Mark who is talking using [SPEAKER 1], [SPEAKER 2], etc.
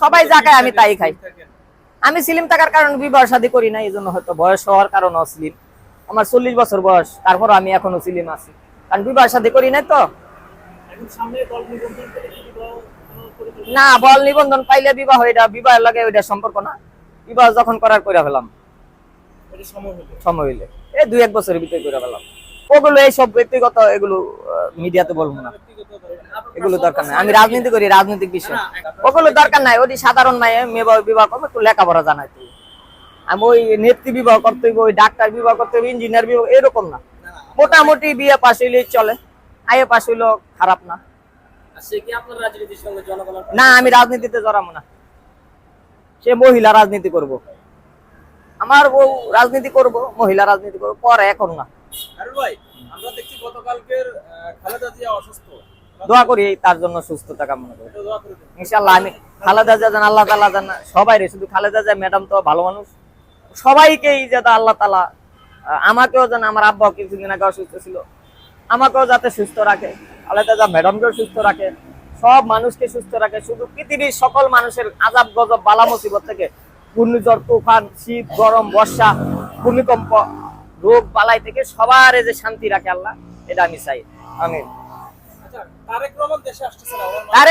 [SPEAKER 1] সবাই যা খায় আমি তাই খাই। আমি সিলিম থাকার কারণে বিবাহ শাদী করি না এই জন্য হয়তো বয়স হওয়ার কারণে অসলিম আমার চল্লিশ বছর বয়স তারপর আমি এখনও সিলিম আছি। কারণ বিবাহ শাদী করি নাই তো। না বল নিবন্ধন পাইলে বিবাহ এটা বিবাহ লাগে ওইটা সম্পর্ক না। বিবাহ যখন করার করে ফেলাম।
[SPEAKER 2] সময় হলো
[SPEAKER 1] সময় হইলে। এই দুই এক বছরের ভিতরে করে ফেলাম। ওগুলো এইসব ব্যক্তিগত এগুলো মিডিয়াতে বলব না। এগুলো দরকার নাই। আমি রাজনীতি করি রাজনৈতিক বিষয়। ওগুলো দরকার নাই। ওই সাধারণ বা- বিবাহ করব একটু লেখাপড়া জানাই তুই আমি ওই নেত্রী বিবাহ করতে হইব ওই ডাক্তার বিবাহ করতে হইব ইঞ্জিনিয়ার বিবাহ এরকম না। মোটামুটি বিয়ে পাশ হইলেই চলে। আয়ে পাশ হইলেও খারাপ না। না আমি রাজনীতিতে জড়াবো না। সে মহিলা রাজনীতি করব। আমার বউ রাজনীতি করব মহিলা রাজনীতি করব পরে এখন না।
[SPEAKER 2] ভাই আমরা দেখছি গতকালকের খালেদা জিয়া অসুস্থ।
[SPEAKER 1] দোয়া করি তার জন্য সুস্থতা কামনা করি। ইনশাল্লাহ আমি খালেদা জিয়া যেন আল্লাহ তালা যেন সবাই রে শুধু খালেদা জিয়া ম্যাডাম তো ভালো মানুষ। সবাইকেই আল্লাহ তালা আহ, আমাকেও যেন আমার আব্বা কিছুদিন আগে অসুস্থ ছিল। আমাকেও যাতে সুস্থ রাখে। খালেদা জিয়া ম্যাডামকেও সুস্থ রাখে। সব মানুষকে সুস্থ রাখে। শুধু পৃথিবীর সকল মানুষের আজাব গজব বালা মুসিবত থেকে ঘূর্ণিঝড় তুফান শীত গরম বর্ষা ভূমিকম্প রোগ বালাই থেকে সবার যে শান্তি রাখে আল্লাহ এটা আমি চাই। আমি
[SPEAKER 2] দেশে
[SPEAKER 1] তারেক